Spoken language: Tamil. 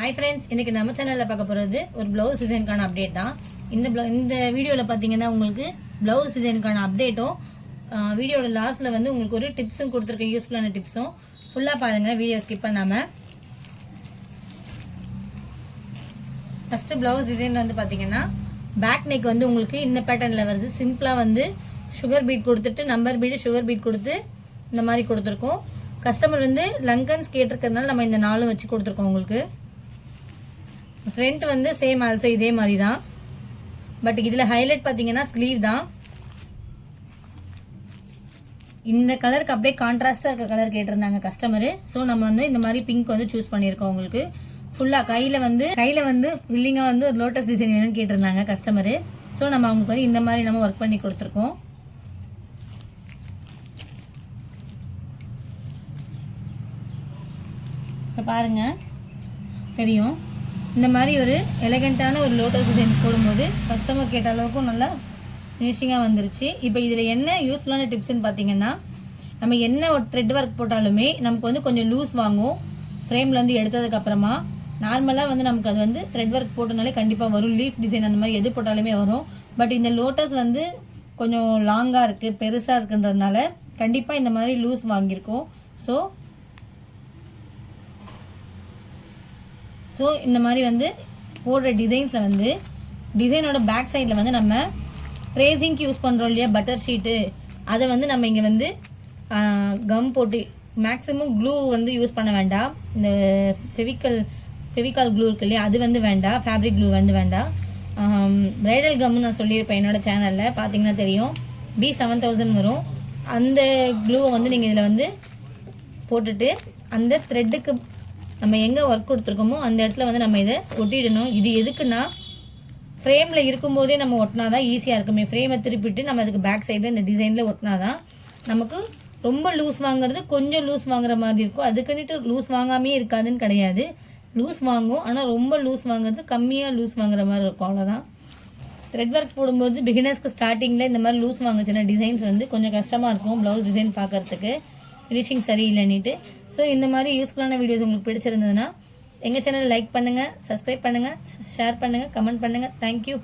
ஹாய் ஃப்ரெண்ட்ஸ் இன்றைக்கி நம்ம சேனலில் பார்க்க போகிறது ஒரு ப்ளவுஸ் டிசைனுக்கான அப்டேட் தான். இந்த ப்ளவு இந்த வீடியோவில் பார்த்தீங்கன்னா உங்களுக்கு ப்ளவுஸ் டிசைனுக்கான அப்டேட்டும் வீடியோட லாஸ்ட்டில் வந்து உங்களுக்கு ஒரு டிப்ஸும் கொடுத்துருக்கேன் யூஸ்ஃபுல்லான டிப்ஸும் ஃபுல்லாக பாருங்கள் வீடியோ ஸ்கிப் பண்ணாமல் ஃபஸ்ட்டு ப்ளவுஸ் டிசைன் வந்து பார்த்தீங்கன்னா பேக் நெக் வந்து உங்களுக்கு இந்த பேட்டர்னில் வருது. சிம்பிளாக வந்து சுகர் பீட் கொடுத்துட்டு நம்பர் பீடு சுகர் பீட் கொடுத்து இந்த மாதிரி கொடுத்துருக்கோம். கஸ்டமர் வந்து லங்கன்ஸ் கேட்டிருக்கிறதுனால நம்ம இந்த நாளும் வச்சு கொடுத்துருக்கோம் உங்களுக்கு. ஃப்ரண்ட் வந்து சேம் ஆல்சோ இதே மாதிரி தான் பட் இதில் ஹைலைட் பார்த்தீங்கன்னா ஸ்லீவ் தான். இந்த கலருக்கு அப்படியே கான்ட்ராஸ்டாக இருக்க கலர் கேட்டிருந்தாங்க கஸ்டமரு ஸோ நம்ம வந்து இந்த மாதிரி பிங்க் வந்து சூஸ் பண்ணியிருக்கோம் உங்களுக்கு. ஃபுல்லாக கையில் வந்து கையில் வந்து ஃபில்லிங்காக வந்து ஒரு லோட்டஸ் டிசைன் வேணும்னு கேட்டிருந்தாங்க கஸ்டமரு ஸோ நம்ம அவங்களுக்கு வந்து இந்த மாதிரி நம்ம ஒர்க் பண்ணி கொடுத்துருக்கோம். இப்போ பாருங்கள் தெரியும். இந்த மாதிரி ஒரு எலகண்ட்டான ஒரு லோட்டஸ் டிசைன் போடும்போது கஸ்டமர் கேட்ட அளவுக்கும் நல்லா ஃபினிஷிங்காக வந்துருச்சு. இப்போ இதில் என்ன யூஸ்ஃபுல்லான டிப்ஸ்னு பார்த்தீங்கன்னா நம்ம என்ன ஒரு த்ரெட் ஒர்க் போட்டாலுமே நமக்கு வந்து கொஞ்சம் லூஸ் வாங்கும். ஃப்ரேம்லேருந்து எடுத்ததுக்கப்புறமா நார்மலாக வந்து நமக்கு அது வந்து த்ரெட் ஒர்க் போட்டனாலே கண்டிப்பாக வரும். லீஃப் டிசைன் அந்த மாதிரி எது போட்டாலுமே வரும். பட் இந்த லோட்டஸ் வந்து கொஞ்சம் லாங்காக இருக்குது பெருசாக இருக்குன்றதுனால கண்டிப்பாக இந்த மாதிரி லூஸ் வாங்கியிருக்கோம். ஸோ ஸோ இந்த மாதிரி வந்து போடுற டிசைன்ஸில் வந்து டிசைனோட பேக் சைடில் வந்து நம்ம ட்ரேசிங்க்கு யூஸ் பண்ணுறோம் இல்லையா பட்டர் ஷீட்டு அதை வந்து நம்ம இங்கே வந்து கம் போட்டு மேக்ஸிமம் க்ளூ வந்து யூஸ் பண்ண வேண்டாம். இந்த ஃபெவிக்கல் ஃபெவிக்கால் க்ளூ இருக்கு இல்லையா அது வந்து வேண்டாம். ஃபேப்ரிக் க்ளூ வந்து வேண்டாம். ப்ரைடல் கம்னு நான் சொல்லியிருப்பேன் என்னோடய சேனலில் பார்த்தீங்கன்னா தெரியும். பி செவன் தௌசண்ட் வரும். அந்த க்ளூவை வந்து நீங்கள் இதில் வந்து போட்டுட்டு அந்த த்ரெட்டுக்கு நம்ம எங்கே ஒர்க் கொடுத்துருக்கோமோ அந்த இடத்துல வந்து நம்ம இதை ஒட்டிடணும். இது எதுக்குன்னா ஃப்ரேமில் இருக்கும்போதே நம்ம ஒட்டினா தான் ஈஸியாக இருக்குமே ஃப்ரேமை திருப்பிட்டு நம்ம அதுக்கு பேக் சைடில் இந்த டிசைனில் ஒட்டினா தான் நமக்கு ரொம்ப லூஸ் வாங்குறது கொஞ்சம் லூஸ் வாங்குற மாதிரி இருக்கும். அதுக்குன்னுட்டு லூஸ் வாங்காமே இருக்காதுன்னு கிடையாது. லூஸ் வாங்கும் ஆனால் ரொம்ப லூஸ் வாங்குறது கம்மியாக லூஸ் வாங்குற மாதிரி இருக்கும். அவ்வளோதான் த்ரெட் ஒர்க் போடும்போது பிகினர்ஸ்க்கு ஸ்டார்டிங்கில் இந்த மாதிரி லூஸ் வாங்குச்சுன்னா டிசைன்ஸ் வந்து கொஞ்சம் கஷ்டமாக இருக்கும். ப்ளவுஸ் டிசைன் பார்க்கறதுக்கு. ஃபினிஷிங் சரியில்லைன்னுட்டு ஸோ இந்த மாதிரி யூஸ்ஃபுல்லான வீடியோஸ் உங்களுக்கு பிடிச்சிருந்ததுன்னா எங்கள் சேனலை லைக் பண்ணுங்கள் சப்ஸ்கிரைப் பண்ணுங்கள் ஷேர் பண்ணுங்கள் கமெண்ட் பண்ணுங்கள் தேங்க்யூ